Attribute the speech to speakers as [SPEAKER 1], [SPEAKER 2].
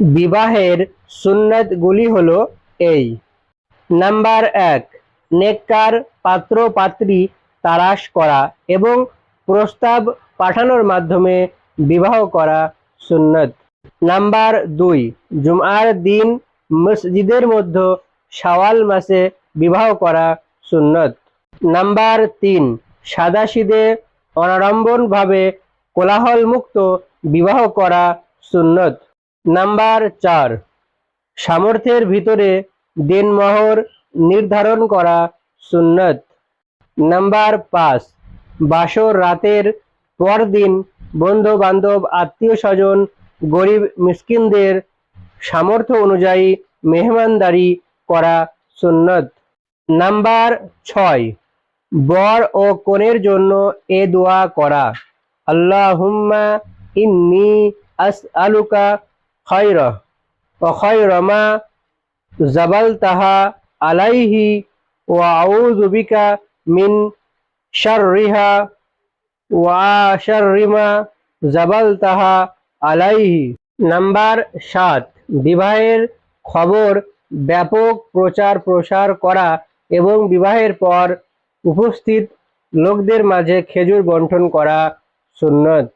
[SPEAKER 1] বিবাহের সুন্নাতগুলি হল এই। নাম্বার এক, নেককার পাত্র পাত্রী তালাশ করা এবং প্রস্তাব পাঠানোর মাধ্যমে বিবাহ করা সুন্নত। নাম্বার দুই জুমআর দিন মসজিদের মধ্যে শাওয়াল মাসে বিবাহ করা সুন্নত। নাম্বার তিন, সাদাসিদে অনাড়ম্বরভাবে কোলাহলমুক্ত বিবাহ করা সুন্নত। নাম্বার চার, সামর্থ্যের ভিতরে দিনমহর নির্ধারণ করা সুন্নত। নাম্বার পাঁচ, বাসর রাতের পরদিন বন্ধু বান্ধব আত্মীয় স্বজন গরিব মিসকিনদের সামর্থ্য অনুযায়ী মেহমানদারি করা সুন্নত। নাম্বার ছয়, বর ও কনের জন্য এ দোয়া করা। আল্লাহুম্মা ইন্নি আসআলুকা খায়রা। ও খায়রা মা জাবালতাহা আলাইহি ওয়া আউযু বিকা মিন শাররিহা ওয়া শাররি মা জাবালতাহা আলাইহি। নাম্বার সাত, বিবাহের খবর ব্যাপক প্রচার প্রসার করা এবং বিবাহের পর উপস্থিত লোকদের মাঝে খেজুর বন্টন করা সুন্নত।